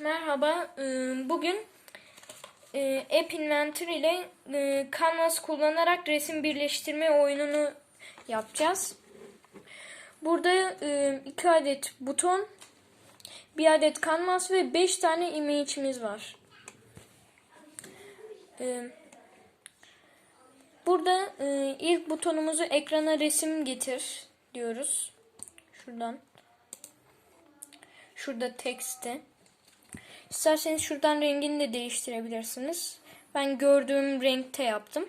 Merhaba, bugün e, App Inventor ile e, Canvas kullanarak resim birleştirme oyununu yapacağız. Burada e, iki adet buton, bir adet Canvas ve beş tane image'imiz var. Burada ilk butonumuzu ekrana resim getir diyoruz. Şuradan. Şurada teksti. İsterseniz şuradan rengini de değiştirebilirsiniz. Ben gördüğüm renkte yaptım.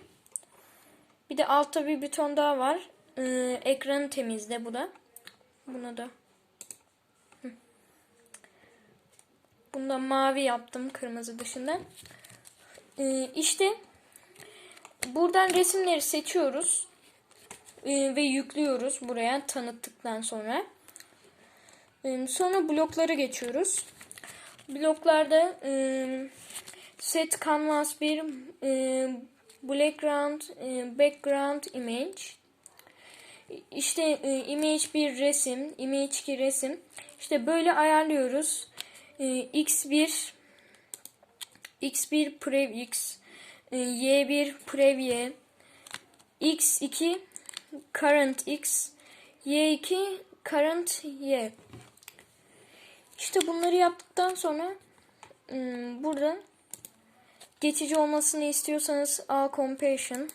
Bir de altta bir buton daha var. Ee, ekranı temizle bu da. Buna da. Bunda mavi yaptım kırmızı dışında. Ee, işte buradan resimleri seçiyoruz. Ee, ve yüklüyoruz buraya tanıttıktan sonra. Ee, sonra blokları geçiyoruz bloklarda e, set canvas bir e, background e, background image. İşte e, image bir resim image 2 resim. İşte böyle ayarlıyoruz. E, x1 x1 prev x e, y1 prev y x2 current x. Y2 current y işte bunları yaptıktan sonra hmm, burada geçici olmasını istiyorsanız A compassion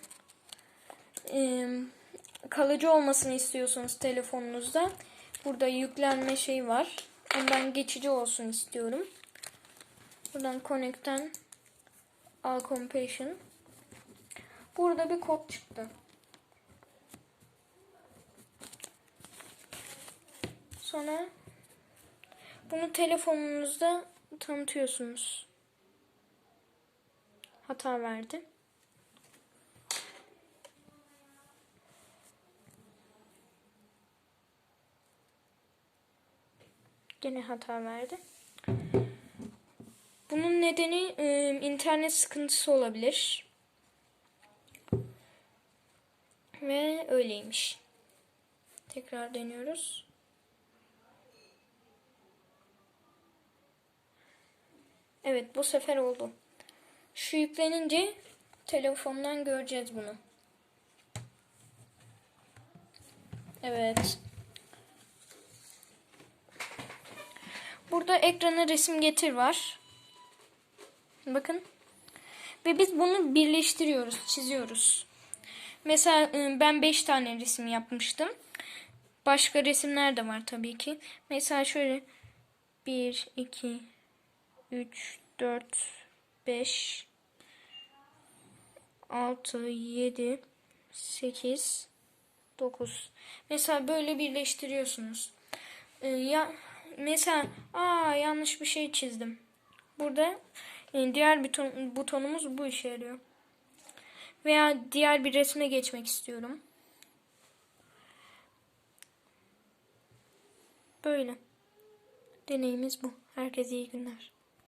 kalıcı olmasını istiyorsanız telefonunuzda burada yüklenme şey var. Ondan geçici olsun istiyorum. Buradan connect'ten A compassion Burada bir kod çıktı. Sonra bunu telefonunuzda tanıtıyorsunuz. Hata verdi. Gene hata verdi. Bunun nedeni e, internet sıkıntısı olabilir. Ve öyleymiş. Tekrar deniyoruz. Evet bu sefer oldu. Şu yüklenince telefondan göreceğiz bunu. Evet. Burada ekrana resim getir var. Bakın. Ve biz bunu birleştiriyoruz, çiziyoruz. Mesela ıı, ben 5 tane resim yapmıştım. Başka resimler de var tabii ki. Mesela şöyle 1, 2, 3, 4, 5, 6, 7, 8, 9. Mesela böyle birleştiriyorsunuz. Ee, ya mesela aa yanlış bir şey çizdim. Burada yani diğer buton, butonumuz bu işe yarıyor. Veya diğer bir resme geçmek istiyorum. Böyle. Deneyimiz bu. Herkese iyi günler.